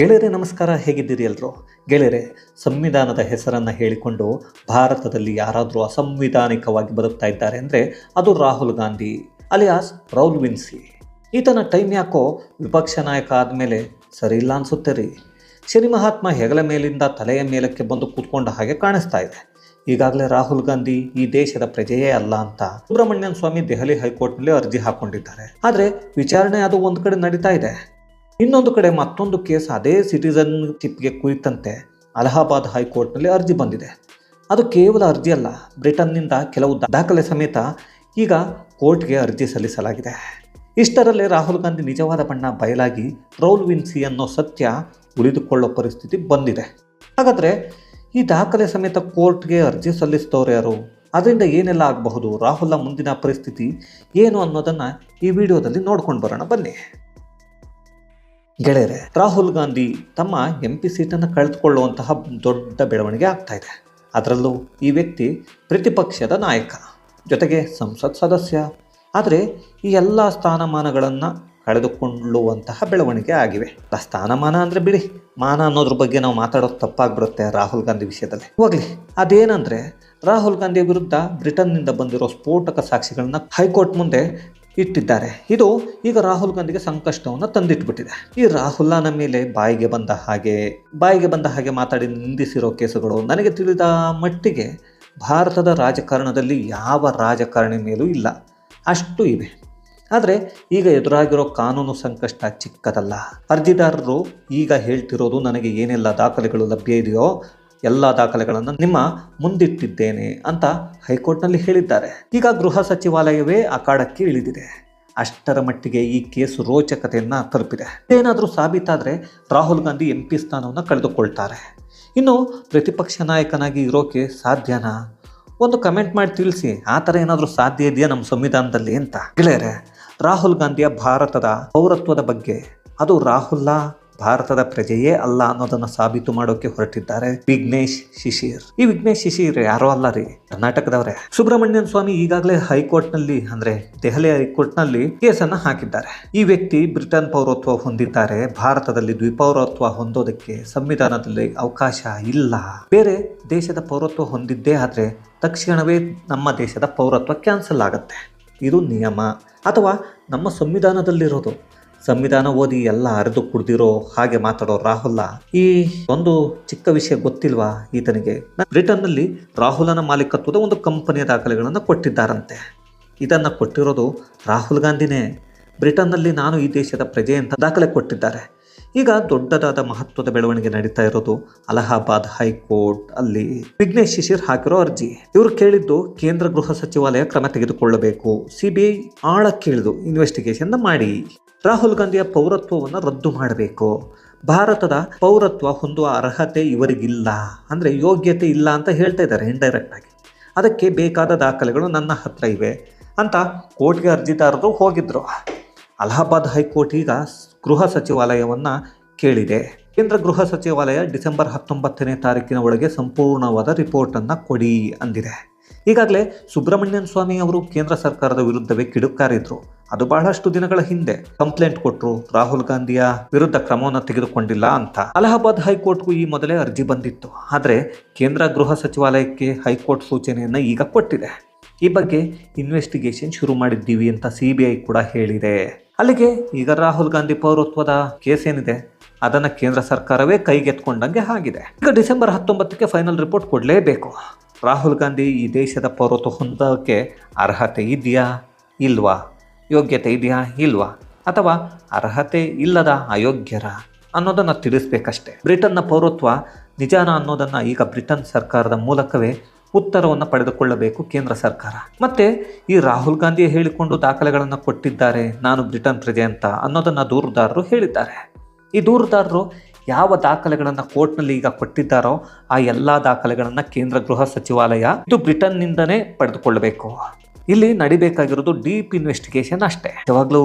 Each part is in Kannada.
ಗೆಳೆಯರೆ, ನಮಸ್ಕಾರ. ಹೇಗಿದ್ದೀರಿ ಎಲ್ಲರೂ? ಗೆಳೆಯರೆ, ಸಂವಿಧಾನದ ಹೆಸರನ್ನು ಹೇಳಿಕೊಂಡು ಭಾರತದಲ್ಲಿ ಯಾರಾದರೂ ಅಸಂವಿಧಾನಿಕವಾಗಿ ಬದುಕ್ತಾ ಇದ್ದಾರೆ ಅಂದರೆ ಅದು Rahul Gandhi, alias Raul Vinci. ಈತನ ಟೈಮ್ ಯಾಕೋ ವಿಪಕ್ಷ ನಾಯಕ ಆದಮೇಲೆ ಸರಿ ಇಲ್ಲ ಅನಿಸುತ್ತೆ ರೀ. ಶನಿ ಮಹಾತ್ಮ ಹೆಗಲ ಮೇಲಿಂದ ತಲೆಯ ಮೇಲಕ್ಕೆ ಬಂದು ಕೂತ್ಕೊಂಡ ಹಾಗೆ ಕಾಣಿಸ್ತಾ ಇದೆ. ಈಗಾಗಲೇ ರಾಹುಲ್ ಗಾಂಧಿ ಈ ದೇಶದ ಪ್ರಜೆಯೇ ಅಲ್ಲ ಅಂತ ಸುಬ್ರಹ್ಮಣ್ಯನ್ ಸ್ವಾಮಿ ದೆಹಲಿ ಹೈಕೋರ್ಟ್ನಲ್ಲಿ ಅರ್ಜಿ ಹಾಕೊಂಡಿದ್ದಾರೆ. ಆದರೆ ವಿಚಾರಣೆ ಅದು ಒಂದು ಕಡೆ ನಡೀತಾ ಇದೆ. ಇನ್ನೊಂದು ಕಡೆ ಮತ್ತೊಂದು ಕೇಸ್ ಅದೇ ಸಿಟಿಜನ್ ಸಿಟಿಸನ್ಶಿಪ್ಗೆ ಕುರಿತಂತೆ ಅಲಹಾಬಾದ್ ಹೈಕೋರ್ಟ್ನಲ್ಲಿ ಅರ್ಜಿ ಬಂದಿದೆ. ಅದು ಕೇವಲ ಅರ್ಜಿ ಅಲ್ಲ, ಬ್ರಿಟನ್ನಿಂದ ಕೆಲವು ದಾಖಲೆ ಸಮೇತ ಈಗ ಕೋರ್ಟ್ಗೆ ಅರ್ಜಿ ಸಲ್ಲಿಸಲಾಗಿದೆ. ಇಷ್ಟರಲ್ಲೇ ರಾಹುಲ್ ಗಾಂಧಿ ನಿಜವಾದ ಬಣ್ಣ ಬಯಲಾಗಿ ರೌಲ್ ವಿನ್ಸಿ ಅನ್ನೋ ಸತ್ಯ ಉಳಿದುಕೊಳ್ಳೋ ಪರಿಸ್ಥಿತಿ ಬಂದಿದೆ. ಹಾಗಾದರೆ ಈ ದಾಖಲೆ ಸಮೇತ ಕೋರ್ಟ್ಗೆ ಅರ್ಜಿ ಸಲ್ಲಿಸಿದವರು ಯಾರು? ಅದರಿಂದ ಏನೆಲ್ಲ ಆಗಬಹುದು? ರಾಹುಲ್ನ ಮುಂದಿನ ಪರಿಸ್ಥಿತಿ ಏನು ಅನ್ನೋದನ್ನು ಈ ವಿಡಿಯೋದಲ್ಲಿ ನೋಡ್ಕೊಂಡು ಬರೋಣ ಬನ್ನಿ. ಗೆಳೆಯರೆ, ರಾಹುಲ್ ಗಾಂಧಿ ತಮ್ಮ ಎಂ ಪಿ ಸೀಟನ್ನು ಕಳೆದುಕೊಳ್ಳುವಂತಹ ದೊಡ್ಡ ಬೆಳವಣಿಗೆ ಆಗ್ತಾ ಇದೆ. ಅದರಲ್ಲೂ ಈ ವ್ಯಕ್ತಿ ಪ್ರತಿಪಕ್ಷದ ನಾಯಕ, ಜೊತೆಗೆ ಸಂಸತ್ ಸದಸ್ಯ. ಆದರೆ ಈ ಎಲ್ಲ ಸ್ಥಾನಮಾನಗಳನ್ನು ಕಳೆದುಕೊಳ್ಳುವಂತಹ ಬೆಳವಣಿಗೆ ಆಗಿವೆ. ಆ ಸ್ಥಾನಮಾನ ಅಂದರೆ ಬಿಡಿ, ಮಾನ ಅನ್ನೋದ್ರ ಬಗ್ಗೆ ನಾವು ಮಾತಾಡೋದು ತಪ್ಪಾಗ್ಬಿಡುತ್ತೆ ರಾಹುಲ್ ಗಾಂಧಿ ವಿಷಯದಲ್ಲಿ. ಹೋಗಲಿ, ಅದೇನಂದರೆ ರಾಹುಲ್ ಗಾಂಧಿ ವಿರುದ್ಧ ಬ್ರಿಟನ್ನಿಂದ ಬಂದಿರೋ ಸ್ಫೋಟಕ ಸಾಕ್ಷಿಗಳನ್ನ ಹೈಕೋರ್ಟ್ ಮುಂದೆ ಇಟ್ಟಿದ್ದಾರೆ. ಇದು ಈಗ ರಾಹುಲ್ ಗಾಂಧಿಗೆ ಸಂಕಷ್ಟವನ್ನು ತಂದಿಟ್ಬಿಟ್ಟಿದೆ. ಈ ರಾಹುಲ್ನ ಮೇಲೆ ಬಾಯಿಗೆ ಬಂದ ಹಾಗೆ, ಬಾಯಿಗೆ ಬಂದ ಹಾಗೆ ಮಾತಾಡಿ ನಿಂದಿಸಿರೋ ಕೇಸುಗಳು ನನಗೆ ತಿಳಿದ ಮಟ್ಟಿಗೆ ಭಾರತದ ರಾಜಕಾರಣದಲ್ಲಿ ಯಾವ ರಾಜಕಾರಣಿ ಮೇಲೂ ಇಲ್ಲ. ಅಷ್ಟು ಇವೆ. ಆದರೆ ಈಗ ಎದುರಾಗಿರೋ ಕಾನೂನು ಸಂಕಷ್ಟ ಚಿಕ್ಕದಲ್ಲ. ಅರ್ಜಿದಾರರು ಈಗ ಹೇಳ್ತಿರೋದು ನನಗೆ ಏನೆಲ್ಲ ದಾಖಲೆಗಳು ಲಭ್ಯ ಇದೆಯೋ ಎಲ್ಲ ದಾಖಲೆಗಳನ್ನು ನಿಮ್ಮ ಮುಂದಿಟ್ಟಿದ್ದೇನೆ ಅಂತ ಹೈಕೋರ್ಟ್ನಲ್ಲಿ ಹೇಳಿದ್ದಾರೆ. ಈಗ ಗೃಹ ಸಚಿವಾಲಯವೇ ಅಖಾಡಕ್ಕೆ ಇಳಿದಿದೆ. ಅಷ್ಟರ ಮಟ್ಟಿಗೆ ಈ ಕೇಸು ರೋಚಕತೆಯನ್ನು ತಲುಪಿದೆ. ಏನಾದರೂ ಸಾಬೀತಾದರೆ ರಾಹುಲ್ ಗಾಂಧಿ ಎಂ ಪಿ ಸ್ಥಾನವನ್ನು ಕಳೆದುಕೊಳ್ತಾರೆ. ಇನ್ನು ಪ್ರತಿಪಕ್ಷ ನಾಯಕನಾಗಿ ಇರೋಕೆ ಸಾಧ್ಯನಾ? ಒಂದು ಕಮೆಂಟ್ ಮಾಡಿ ತಿಳಿಸಿ, ಆ ಥರ ಏನಾದರೂ ಸಾಧ್ಯ ಇದೆಯಾ ನಮ್ಮ ಸಂವಿಧಾನದಲ್ಲಿ ಅಂತ. ಗೆಳೆಯರೆ, ರಾಹುಲ್ ಗಾಂಧಿಯ ಭಾರತದ ಪೌರತ್ವದ ಬಗ್ಗೆ. ಅದು ರಾಹುಲ್ಲ? ಭಾರತದ ಪ್ರಜೆಯೇ ಅಲ್ಲ ಅನ್ನೋದನ್ನ ಸಾಬೀತು ಮಾಡೋಕೆ ಹೊರಟಿದ್ದಾರೆ ವಿಘ್ನೇಶ್ ಶಿಶಿರ್. ಈ ವಿಘ್ನೇಶ್ ಶಿಶಿರ್ ಯಾರೋ ಅಲ್ಲ ರೀ, ಕರ್ನಾಟಕದವರೇ. ಸುಬ್ರಹ್ಮಣ್ಯನ್ ಸ್ವಾಮಿ ಈಗಾಗಲೇ ಹೈಕೋರ್ಟ್ನಲ್ಲಿ, ಅಂದ್ರೆ ದೆಹಲಿ ಹೈಕೋರ್ಟ್ನಲ್ಲಿ ಕೇಸನ್ನ ಹಾಕಿದ್ದಾರೆ. ಈ ವ್ಯಕ್ತಿ ಬ್ರಿಟನ್ ಪೌರತ್ವ ಹೊಂದಿದ್ದಾರೆ, ಭಾರತದಲ್ಲಿ ದ್ವಿಪೌರತ್ವ ಹೊಂದೋದಕ್ಕೆ ಸಂವಿಧಾನದಲ್ಲಿ ಅವಕಾಶ ಇಲ್ಲ. ಬೇರೆ ದೇಶದ ಪೌರತ್ವ ಹೊಂದಿದ್ದೇ ಆದ್ರೆ ತಕ್ಷಣವೇ ನಮ್ಮ ದೇಶದ ಪೌರತ್ವ ಕ್ಯಾನ್ಸಲ್ ಆಗುತ್ತೆ. ಇದು ನಿಯಮ. ಅಥವಾ ನಮ್ಮ ಸಂವಿಧಾನದಲ್ಲಿರೋದು ಸಂವಿಧಾನ ಓದಿ ಎಲ್ಲ ಅರೆದು ಕುಡ್ದಿರೋ ಹಾಗೆ ಮಾತಾಡೋ ರಾಹುಲ್ ಈ ಒಂದು ಚಿಕ್ಕ ವಿಷಯ ಗೊತ್ತಿಲ್ವಾ ಈತನಿಗೆ? ಬ್ರಿಟನ್ನಲ್ಲಿ ರಾಹುಲನ ಮಾಲೀಕತ್ವದ ಒಂದು ಕಂಪನಿಯ ದಾಖಲೆಗಳನ್ನು ಕೊಟ್ಟಿದ್ದಾರಂತೆ. ಇದನ್ನು ಕೊಟ್ಟಿರೋದು ರಾಹುಲ್ ಗಾಂಧಿನೇ. ಬ್ರಿಟನ್ನಲ್ಲಿ ನಾನು ಈ ದೇಶದ ಪ್ರಜೆ ಅಂತ ದಾಖಲೆ ಕೊಟ್ಟಿದ್ದಾರೆ. ಈಗ ದೊಡ್ಡದಾದ ಮಹತ್ವದ ಬೆಳವಣಿಗೆ ನಡೀತಾ ಇರೋದು ಅಲಹಾಬಾದ್ ಹೈಕೋರ್ಟ್ ಅಲ್ಲಿ ವಿಘ್ನೇಶ್ ಶಿಶಿರ್ ಹಾಕಿರೋ ಅರ್ಜಿ. ಇವರು ಕೇಳಿದ್ದು ಕೇಂದ್ರ ಗೃಹ ಸಚಿವಾಲಯ ಕ್ರಮ ತೆಗೆದುಕೊಳ್ಳಬೇಕು. ಸಿಬಿಐ ಆಳ ಕೇಳಿದು ಇನ್ವೆಸ್ಟಿಗೇಷನ್ ಮಾಡಿ. ರಾಹುಲ್ ಗಾಂಧಿಯ ಪೌರತ್ವವನ್ನು ರದ್ದು ಮಾಡಬೇಕು. ಭಾರತದ ಪೌರತ್ವ ಹೊಂದುವ ಅರ್ಹತೆ ಇವರಿಗಿಲ್ಲ. ಅಂದರೆ ಯೋಗ್ಯತೆ ಇಲ್ಲ ಅಂತ ಹೇಳ್ತಾ ಇದ್ದಾರೆ ಇಂಡೈರೆಕ್ಟ್ ಆಗಿ. ಅದಕ್ಕೆ ಬೇಕಾದ ದಾಖಲೆಗಳು ನನ್ನ ಹತ್ರ ಇವೆ ಅಂತ ಕೋರ್ಟ್ಗೆ ಅರ್ಜಿದಾರರು ಹೋಗಿದ್ದರು ಅಲಹಾಬಾದ್ ಹೈಕೋರ್ಟ್ ಈಗ ಗೃಹ ಸಚಿವಾಲಯವನ್ನು ಕೇಳಿದೆ. ಕೇಂದ್ರ ಗೃಹ ಸಚಿವಾಲಯ ಡಿಸೆಂಬರ್ ಹತ್ತೊಂಬತ್ತನೇ ತಾರೀಕಿನ ಒಳಗೆ ಸಂಪೂರ್ಣವಾದ ರಿಪೋರ್ಟನ್ನು ಕೊಡಿ ಅಂದಿದೆ. ಈಗಾಗಲೇ ಸುಬ್ರಹ್ಮಣ್ಯನ್ ಸ್ವಾಮಿ ಅವರು ಕೇಂದ್ರ ಸರ್ಕಾರದ ವಿರುದ್ಧವೇ ಕಿಡುಕಾರಿದ್ರು ಅದು ಬಹಳಷ್ಟು ದಿನಗಳ ಹಿಂದೆ ಕಂಪ್ಲೇಂಟ್ ಕೊಟ್ಟರು ರಾಹುಲ್ ಗಾಂಧಿಯ ವಿರುದ್ಧ ಕ್ರಮವನ್ನು ತೆಗೆದುಕೊಂಡಿಲ್ಲ ಅಂತ. ಅಲಹಾಬಾದ್ ಹೈಕೋರ್ಟ್ಗೂ ಈ ಮೊದಲೇ ಅರ್ಜಿ ಬಂದಿತ್ತು. ಆದರೆ ಕೇಂದ್ರ ಗೃಹ ಸಚಿವಾಲಯಕ್ಕೆ ಹೈಕೋರ್ಟ್ ಸೂಚನೆಯನ್ನು ಈಗ ಕೊಟ್ಟಿದೆ. ಈ ಬಗ್ಗೆ ಇನ್ವೆಸ್ಟಿಗೇಷನ್ ಶುರು ಮಾಡಿದ್ದೀವಿ ಅಂತ ಸಿ ಕೂಡ ಹೇಳಿದೆ. ಅಲ್ಲಿಗೆ ಈಗ ರಾಹುಲ್ ಗಾಂಧಿ ಪೌರತ್ವದ ಕೇಸ್ ಏನಿದೆ? ಅದನ್ನು ಕೇಂದ್ರ ಸರ್ಕಾರವೇ ಕೈಗೆತ್ಕೊಂಡಂಗೆ ಆಗಿದೆ. ಈಗ ಡಿಸೆಂಬರ್ ಹತ್ತೊಂಬತ್ತಕ್ಕೆ ಫೈನಲ್ ರಿಪೋರ್ಟ್ ಕೊಡಲೇಬೇಕು. ರಾಹುಲ್ ಗಾಂಧಿ ಈ ದೇಶದ ಪೌರತ್ವ ಹೊಂದೋಕ್ಕೆ ಅರ್ಹತೆ ಇದೆಯಾ? ಇಲ್ವಾ? ಯೋಗ್ಯತೆ ಇದೆಯಾ? ಇಲ್ವಾ? ಅಥವಾ ಅರ್ಹತೆ ಇಲ್ಲದ ಅಯೋಗ್ಯರ? ಅನ್ನೋದನ್ನು ತಿಳಿಸ್ಬೇಕಷ್ಟೆ. ಬ್ರಿಟನ್ನ ಪೌರತ್ವ ನಿಜಾನ ಅನ್ನೋದನ್ನು ಈಗ ಬ್ರಿಟನ್ ಸರ್ಕಾರದ ಮೂಲಕವೇ ಉತ್ತರವನ್ನು ಪಡೆದುಕೊಳ್ಳಬೇಕು ಕೇಂದ್ರ ಸರ್ಕಾರ. ಮತ್ತೆ ಈ ರಾಹುಲ್ ಗಾಂಧಿ ಹೇಳಿಕೊಂಡು ದಾಖಲೆಗಳನ್ನು ಕೊಟ್ಟಿದ್ದಾರೆ ನಾನು ಬ್ರಿಟನ್ ಪ್ರಜೆ ಅಂತ ಅನ್ನೋದನ್ನು ದೂರುದಾರರು ಹೇಳಿದ್ದಾರೆ. ಈ ದೂರುದಾರರು ಯಾವ ದಾಖಲೆಗಳನ್ನು ಕೋರ್ಟ್ನಲ್ಲಿ ಈಗ ಕೊಟ್ಟಿದ್ದಾರೋ ಆ ಎಲ್ಲ ದಾಖಲೆಗಳನ್ನು ಕೇಂದ್ರ ಗೃಹ ಸಚಿವಾಲಯ ಇದು ಬ್ರಿಟನ್ನಿಂದನೇ ಪಡೆದುಕೊಳ್ಳಬೇಕು. ಇಲ್ಲಿ ನಡಿಬೇಕಾಗಿರೋದು ಡೀಪ್ ಇನ್ವೆಸ್ಟಿಗೇಷನ್ ಅಷ್ಟೇ. ಯಾವಾಗಲೂ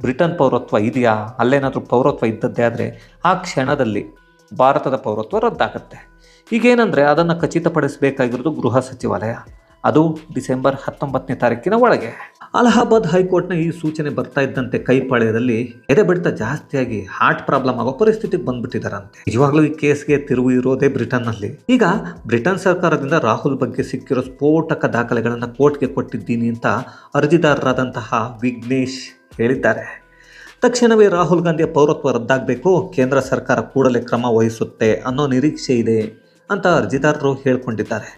ಬ್ರಿಟನ್ ಪೌರತ್ವ ಇದೆಯಾ? ಅಲ್ಲೇನಾದರೂ ಪೌರತ್ವ ಇದ್ದದ್ದೇ ಆದರೆ ಆ ಕ್ಷಣದಲ್ಲಿ ಭಾರತದ ಪೌರತ್ವ ರದ್ದಾಗುತ್ತೆ. ಈಗೇನೆಂದರೆ ಅದನ್ನು ಖಚಿತಪಡಿಸಬೇಕಾಗಿರೋದು ಗೃಹ ಸಚಿವಾಲಯ. ಅದು ಡಿಸೆಂಬರ್ ಹತ್ತೊಂಬತ್ತನೇ ತಾರೀಕಿನ ಒಳಗೆ. ಅಲಹಾಬಾದ್ ಹೈಕೋರ್ಟ್ನ ಈ ಸೂಚನೆ ಬರ್ತಾ ಇದ್ದಂತೆ ಕೈಪಾಳ್ಯದಲ್ಲಿ ಎದೆ ಬಡಿತ ಜಾಸ್ತಿಯಾಗಿ ಹಾರ್ಟ್ ಪ್ರಾಬ್ಲಮ್ ಆಗೋ ಪರಿಸ್ಥಿತಿಗೆ ಬಂದ್ಬಿಟ್ಟಿದಾರಂತೆ. ನಿಜವಾಗ್ಲೂ ಈ ಕೇಸ್ಗೆ ತಿರುವು ಇರೋದೇ ಬ್ರಿಟನ್ನಲ್ಲಿ. ಈಗ ಬ್ರಿಟನ್ ಸರ್ಕಾರದಿಂದ ರಾಹುಲ್ ಬಗ್ಗೆ ಸಿಕ್ಕಿರೋ ಸ್ಫೋಟಕ ದಾಖಲೆಗಳನ್ನು ಕೋರ್ಟ್ಗೆ ಕೊಟ್ಟಿದ್ದೀನಿ ಅಂತ ಅರ್ಜಿದಾರರಾದಂತಹ ವಿಘ್ನೇಶ್ ಹೇಳಿದ್ದಾರೆ. ತಕ್ಷಣವೇ ರಾಹುಲ್ ಗಾಂಧಿಯ ಪೌರತ್ವ ರದ್ದಾಗಬೇಕು, ಕೇಂದ್ರ ಸರ್ಕಾರ ಕೂಡಲೇ ಕ್ರಮ ವಹಿಸುತ್ತೆ ಅನ್ನೋ ನಿರೀಕ್ಷೆ ಇದೆ ಅಂತ ಅರ್ಜಿದಾರರು ಹೇಳ್ಕೊಂಡಿದ್ದಾರೆ.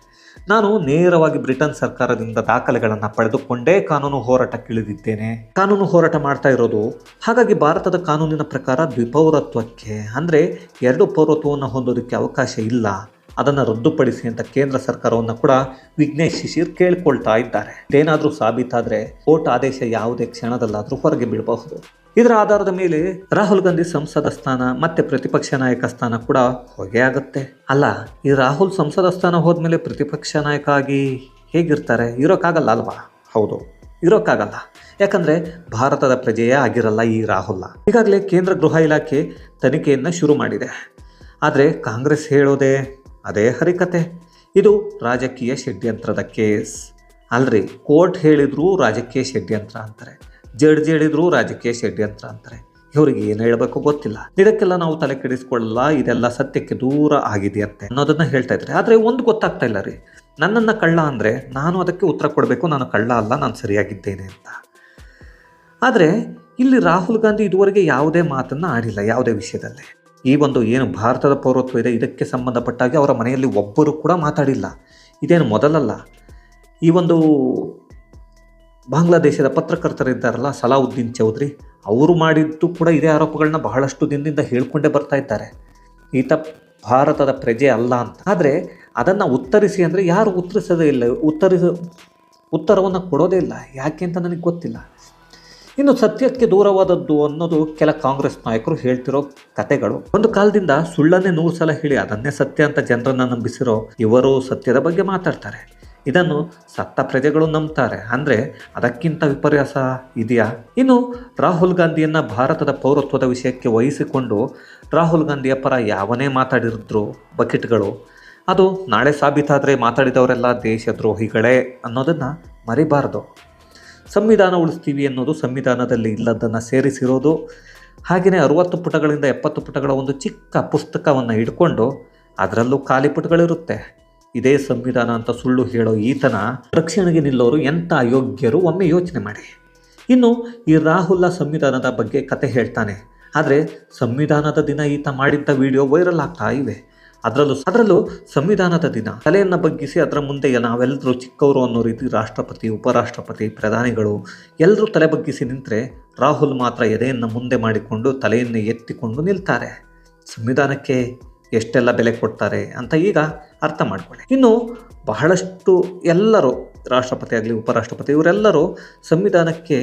ನಾನು ನೇರವಾಗಿ ಬ್ರಿಟನ್ ಸರ್ಕಾರದಿಂದ ದಾಖಲೆಗಳನ್ನು ಪಡೆದುಕೊಂಡೇ ಕಾನೂನು ಹೋರಾಟಕ್ಕಿಳಿದಿದ್ದೇನೆ. ಕಾನೂನು ಹೋರಾಟ ಮಾಡ್ತಾ ಇರೋದು ಹಾಗಾಗಿ ಭಾರತದ ಕಾನೂನಿನ ಪ್ರಕಾರ ದ್ವಿಪೌರತ್ವಕ್ಕೆ, ಅಂದರೆ ಎರಡು ಪೌರತ್ವವನ್ನು ಹೊಂದೋದಕ್ಕೆ ಅವಕಾಶ ಇಲ್ಲ. ಅದನ್ನು ರದ್ದುಪಡಿಸಿ ಅಂತ ಕೇಂದ್ರ ಸರ್ಕಾರವನ್ನು ಕೂಡ ವಿಘ್ನೇಶ್ ಶಿಶಿರ್ ಕೇಳ್ಕೊಳ್ತಾ ಇದ್ದಾರೆ. ಏನಾದರೂ ಸಾಬೀತಾದರೆ ಕೋರ್ಟ್ ಆದೇಶ ಯಾವುದೇ ಕ್ಷಣದಲ್ಲಾದರೂ ಹೊರಗೆ ಬೀಳಬಹುದು. ಇದರ ಆಧಾರದ ಮೇಲೆ ರಾಹುಲ್ ಗಾಂಧಿ ಸಂಸದ ಸ್ಥಾನ ಮತ್ತೆ ಪ್ರತಿಪಕ್ಷ ನಾಯಕ ಸ್ಥಾನ ಕೂಡ ಹೊಗೆ ಆಗುತ್ತೆ. ಅಲ್ಲ ಈ ರಾಹುಲ್ ಸಂಸದ ಸ್ಥಾನ ಹೋದ್ಮೇಲೆ ಪ್ರತಿಪಕ್ಷ ನಾಯಕ ಆಗಿ ಹೇಗಿರ್ತಾರೆ? ಇರೋಕ್ಕಾಗಲ್ಲ ಅಲ್ವಾ? ಹೌದು. ಇರೋಕ್ಕಾಗಲ್ಲ ಯಾಕಂದ್ರೆ ಭಾರತದ ಪ್ರಜೆಯೇ ಆಗಿರಲ್ಲ ಈ ರಾಹುಲ್. ಈಗಾಗಲೇ ಕೇಂದ್ರ ಗೃಹ ಇಲಾಖೆ ತನಿಖೆಯನ್ನು ಶುರು ಮಾಡಿದೆ. ಆದರೆ ಕಾಂಗ್ರೆಸ್ ಹೇಳೋದೇ ಅದೇ ಹರಿಕತೆ. ಇದು ರಾಜಕೀಯ ಷಡ್ಯಂತ್ರದ ಕೇಸ್. ಅಲ್ರಿ, ಕೋರ್ಟ್ ಹೇಳಿದ್ರು ರಾಜಕೀಯ ಷಡ್ಯಂತ್ರ ಅಂತಾರೆ. ಜಡ್ಜ್ ಹೇಳಿದರೂ ರಾಜಕೀಯ ಷಡ್ಯಂತ್ರ ಅಂತಾರೆ. ಇವ್ರಿಗೆ ಏನು ಹೇಳಬೇಕು ಗೊತ್ತಿಲ್ಲ. ಇದಕ್ಕೆಲ್ಲ ನಾವು ತಲೆ ಕೆಡಿಸ್ಕೊಳ್ಳಲ್ಲ, ಇದೆಲ್ಲ ಸತ್ಯಕ್ಕೆ ದೂರ ಆಗಿದೆಯಂತೆ ಅನ್ನೋದನ್ನ ಹೇಳ್ತಾ ಇದ್ದಾರೆ. ಆದರೆ ಒಂದು ಗೊತ್ತಾಗ್ತಾ ಇಲ್ಲ ರೀ. ನನ್ನನ್ನು ಕಳ್ಳ ಅಂದರೆ ನಾನು ಅದಕ್ಕೆ ಉತ್ತರ ಕೊಡಬೇಕು, ನಾನು ಕಳ್ಳ ಅಲ್ಲ, ನಾನು ಸರಿಯಾಗಿದ್ದೇನೆ ಅಂತ. ಆದರೆ ಇಲ್ಲಿ ರಾಹುಲ್ ಗಾಂಧಿ ಇದುವರೆಗೆ ಯಾವುದೇ ಮಾತನ್ನು ಆಡಿಲ್ಲ, ಯಾವುದೇ ವಿಷಯದಲ್ಲಿ. ಈ ಒಂದು ಏನು ಭಾರತದ ಪೌರತ್ವ ಇದೆ, ಇದಕ್ಕೆ ಸಂಬಂಧಪಟ್ಟಾಗೆ ಅವರ ಮನೆಯಲ್ಲಿ ಒಬ್ಬರು ಕೂಡ ಮಾತಾಡಿಲ್ಲ. ಇದೇನು ಮೊದಲಲ್ಲ? ಈ ಒಂದು ಬಾಂಗ್ಲಾದೇಶದ ಪತ್ರಕರ್ತರಿದ್ದಾರಲ್ಲ, ಸಲಾವುದ್ದೀನ್ ಚೌಧರಿ, ಅವರು ಮಾಡಿದ್ದು ಕೂಡ ಇದೇ ಆರೋಪಗಳನ್ನ ಬಹಳಷ್ಟು ದಿನದಿಂದ ಹೇಳ್ಕೊಂಡೇ ಬರ್ತಾ ಇದ್ದಾರೆ. ಈತ ಭಾರತದ ಪ್ರಜೆ ಅಲ್ಲ ಅಂತ. ಆದರೆ ಅದನ್ನು ಉತ್ತರಿಸಿ ಅಂದರೆ ಯಾರು ಉತ್ತರಿಸೋದೇ ಇಲ್ಲ, ಉತ್ತರಿಸ, ಉತ್ತರವನ್ನು ಕೊಡೋದೇ ಇಲ್ಲ. ಯಾಕೆ ಅಂತ ನನಗೆ ಗೊತ್ತಿಲ್ಲ. ಇನ್ನು ಸತ್ಯಕ್ಕೆ ದೂರವಾದದ್ದು ಅನ್ನೋದು ಕೆಲ ಕಾಂಗ್ರೆಸ್ ನಾಯಕರು ಹೇಳ್ತಿರೋ ಕತೆಗಳು. ಒಂದು ಕಾಲದಿಂದ ಸುಳ್ಳನ್ನೇ ನೂರು ಸಲ ಹೇಳಿ ಅದನ್ನೇ ಸತ್ಯ ಅಂತ ಜನರನ್ನ ನಂಬಿಸಿರೋ ಇವರು ಸತ್ಯದ ಬಗ್ಗೆ ಮಾತಾಡ್ತಾರೆ. ಇದನ್ನು ಸತ್ತ ಪ್ರಜೆಗಳು ನಂಬ್ತಾರೆ. ಅಂದರೆ ಅದಕ್ಕಿಂತ ವಿಪರ್ಯಾಸ ಇದೆಯಾ? ಇನ್ನು ರಾಹುಲ್ ಗಾಂಧಿಯನ್ನ ಭಾರತದ ಪೌರತ್ವದ ವಿಷಯಕ್ಕೆ ವಹಿಸಿಕೊಂಡು ರಾಹುಲ್ ಗಾಂಧಿಯ ಪರ ಯಾವನೇ ಮಾತಾಡಿರಿದ್ರು ಬಕೆಟ್ಗಳು. ಅದು ನಾಳೆ ಸಾಬೀತಾದರೆ ಮಾತಾಡಿದವರೆಲ್ಲ ದೇಶದ್ರೋಹಿಗಳೇ ಅನ್ನೋದನ್ನು ಮರಿಬಾರ್ದು. ಸಂವಿಧಾನ ಉಳಿಸ್ತೀವಿ ಅನ್ನೋದು ಸಂವಿಧಾನದಲ್ಲಿ ಇಲ್ಲದನ್ನು ಸೇರಿಸಿರೋದು. ಹಾಗೆಯೇ ಅರುವತ್ತು ಪುಟಗಳಿಂದ ಎಪ್ಪತ್ತು ಪುಟಗಳ ಒಂದು ಚಿಕ್ಕ ಪುಸ್ತಕವನ್ನು ಹಿಡ್ಕೊಂಡು ಅದರಲ್ಲೂ ಖಾಲಿ ಪುಟಗಳಿರುತ್ತೆ. ಇದೇ ಸಂವಿಧಾನ ಅಂತ ಸುಳ್ಳು ಹೇಳೋ ಈತನ ರಕ್ಷಣೆಗೆ ನಿಲ್ಲೋರು ಎಂಥ ಅಯೋಗ್ಯರು ಒಮ್ಮೆ ಯೋಚನೆ ಮಾಡಿ. ಇನ್ನು ಈ ರಾಹುಲ ಸಂವಿಧಾನದ ಬಗ್ಗೆ ಕತೆ ಹೇಳ್ತಾನೆ. ಆದರೆ ಸಂವಿಧಾನದ ದಿನ ಈತ ಮಾಡಿದ್ದ ವಿಡಿಯೋ ವೈರಲ್ ಆಗ್ತಾ ಇವೆ. ಅದರಲ್ಲೂ ಅದರಲ್ಲೂ ಸಂವಿಧಾನದ ದಿನ. ತಲೆಯನ್ನ ಬಗ್ಗಿಸಿ ಅದರ ಮುಂದೆ ನಾವೆಲ್ಲರೂ ಚಿಕ್ಕವರು ಅನ್ನೋ ರೀತಿ ರಾಷ್ಟ್ರಪತಿ, ಉಪರಾಷ್ಟ್ರಪತಿ, ಪ್ರಧಾನಿಗಳು ಎಲ್ಲರೂ ತಲೆ ಬಗ್ಗಿಸಿ ನಿಂತರೆ ರಾಹುಲ್ ಮಾತ್ರ ಎದೆಯನ್ನು ಮುಂದೆ ಮಾಡಿಕೊಂಡು ತಲೆಯನ್ನು ಎತ್ತಿಕೊಂಡು ನಿಲ್ತಾರೆ. ಸಂವಿಧಾನಕ್ಕೆ ಎಷ್ಟೆಲ್ಲ ಬೆಲೆ ಕೊಡ್ತಾರೆ ಅಂತ ಈಗ ಅರ್ಥ ಮಾಡ್ಕೊಳ್ಳಿ. ಇನ್ನು ಬಹಳಷ್ಟು ಎಲ್ಲರೂ ರಾಷ್ಟ್ರಪತಿ ಆಗಲಿ, ಉಪರಾಷ್ಟ್ರಪತಿ ಇವರೆಲ್ಲರೂ ಸಂವಿಧಾನಕ್ಕೆ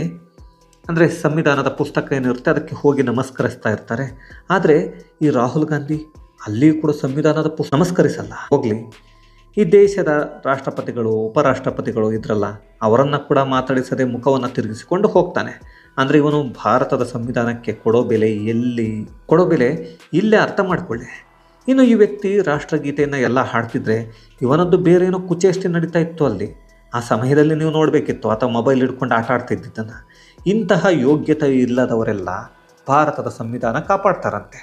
ಅಂದರೆ ಸಂವಿಧಾನದ ಪುಸ್ತಕ ಏನಿರುತ್ತೆ ಅದಕ್ಕೆ ಹೋಗಿ ನಮಸ್ಕರಿಸ್ತಾ ಇರ್ತಾರೆ. ಆದರೆ ಈ ರಾಹುಲ್ ಗಾಂಧಿ ಅಲ್ಲಿಯೂ ಕೂಡ ಸಂವಿಧಾನದ ಪುಸ್ ನಮಸ್ಕರಿಸಲ್ಲ. ಹೋಗಲಿ. ಈ ದೇಶದ ರಾಷ್ಟ್ರಪತಿಗಳು, ಉಪರಾಷ್ಟ್ರಪತಿಗಳು ಇದ್ರಲ್ಲ, ಅವರನ್ನು ಕೂಡ ಮಾತಾಡಿಸದೆ ಮುಖವನ್ನು ತಿರುಗಿಸಿಕೊಂಡು ಹೋಗ್ತಾನೆ. ಅಂದರೆ ಇವನು ಭಾರತದ ಸಂವಿಧಾನಕ್ಕೆ ಕೊಡೋ ಬೆಲೆ ಎಲ್ಲಿ, ಕೊಡೋ ಬೆಲೆ ಇಲ್ಲೇ ಅರ್ಥ ಮಾಡಿಕೊಳ್ಳಿ. ಇನ್ನು ಈ ವ್ಯಕ್ತಿ ರಾಷ್ಟ್ರಗೀತೆಯನ್ನು ಎಲ್ಲ ಹಾಡ್ತಿದ್ರೆ ಇವನದ್ದು ಬೇರೆ ಏನೋ ಕುಚೇಷ್ಟೆ ನಡೀತಾ ಇತ್ತು ಅಲ್ಲಿ. ಆ ಸಮಯದಲ್ಲಿ ನೀವು ನೋಡಬೇಕಿತ್ತು, ಅಥವಾ ಮೊಬೈಲ್ ಹಿಡ್ಕೊಂಡು ಆಟ ಆಡ್ತಿದ್ದನ್ನು ಇಂತಹ ಯೋಗ್ಯತೆ ಇಲ್ಲದವರೆಲ್ಲ ಭಾರತದ ಸಂವಿಧಾನ ಕಾಪಾಡ್ತಾರಂತೆ.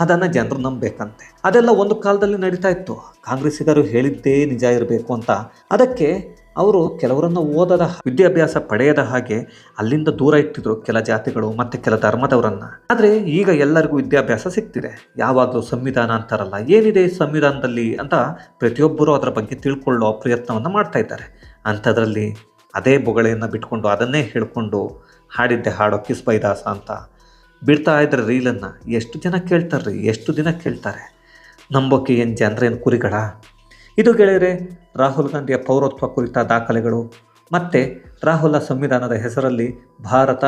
ಅದನ್ನು ಜನರು ನಂಬಬೇಕಂತೆ. ಅದೆಲ್ಲ ಒಂದು ಕಾಲದಲ್ಲಿ ನಡೀತಾ ಇತ್ತು. ಕಾಂಗ್ರೆಸ್ಸಿಗರು ಹೇಳಿದ್ದೇ ನಿಜ ಇರಬೇಕು ಅಂತ. ಅದಕ್ಕೆ ಅವರು ಕೆಲವರನ್ನು ಓದದ ವಿದ್ಯಾಭ್ಯಾಸ ಪಡೆಯದ ಹಾಗೆ ಅಲ್ಲಿಂದ ದೂರ ಇಟ್ಟಿದ್ರು ಕೆಲ ಜಾತಿಗಳು ಮತ್ತು ಕೆಲ ಧರ್ಮದವರನ್ನ. ಆದರೆ ಈಗ ಎಲ್ಲರಿಗೂ ವಿದ್ಯಾಭ್ಯಾಸ ಸಿಗ್ತಿದೆ. ಯಾವಾಗಲೂ ಸಂವಿಧಾನ ಅಂತಾರಲ್ಲ, ಏನಿದೆ ಸಂವಿಧಾನದಲ್ಲಿ ಅಂತ ಪ್ರತಿಯೊಬ್ಬರೂ ಅದರ ಬಗ್ಗೆ ತಿಳ್ಕೊಳ್ಳೋ ಪ್ರಯತ್ನವನ್ನು ಮಾಡ್ತಾ ಇದ್ದಾರೆ. ಅಂಥದ್ರಲ್ಲಿ ಅದೇ ಬೊಗಳೆಯನ್ನು ಬಿಟ್ಕೊಂಡು ಅದನ್ನೇ ಹೇಳಿಕೊಂಡು ಹಾಡಿದ್ದೆ ಹಾಡೋ ಕಿಸ್ ಬೈದಾಸ ಅಂತ. ಬಿಡ್ತಾ ಇದ್ರೆ ರೀಲನ್ನು. ಎಷ್ಟು ಜನ ಕೇಳ್ತಾರೆ ಎಷ್ಟು ದಿನ ಕೇಳ್ತಾರೆ? ನಂಬೋಕೆ ಏನು ಜನರೇನು ಕುರಿಗಳ? ಇದು ಗೆಳೆಯರೆ, ರಾಹುಲ್ ಗಾಂಧಿಯ ಪೌರತ್ವ ಕುರಿತ ದಾಖಲೆಗಳು. ಮತ್ತು ರಾಹುಲ ಸಂವಿಧಾನದ ಹೆಸರಲ್ಲಿ ಭಾರತ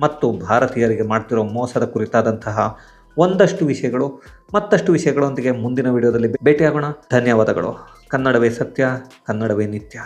ಮತ್ತು ಭಾರತೀಯರಿಗೆ ಮಾಡ್ತಿರೋ ಮೋಸದ ಕುರಿತಾದಂತಹ ಒಂದಷ್ಟು ವಿಷಯಗಳು. ಮತ್ತಷ್ಟು ವಿಷಯಗಳೊಂದಿಗೆ ಮುಂದಿನ ವಿಡಿಯೋದಲ್ಲಿ ಭೇಟಿಯಾಗೋಣ. ಧನ್ಯವಾದಗಳು. ಕನ್ನಡವೇ ಸತ್ಯ, ಕನ್ನಡವೇ ನಿತ್ಯ.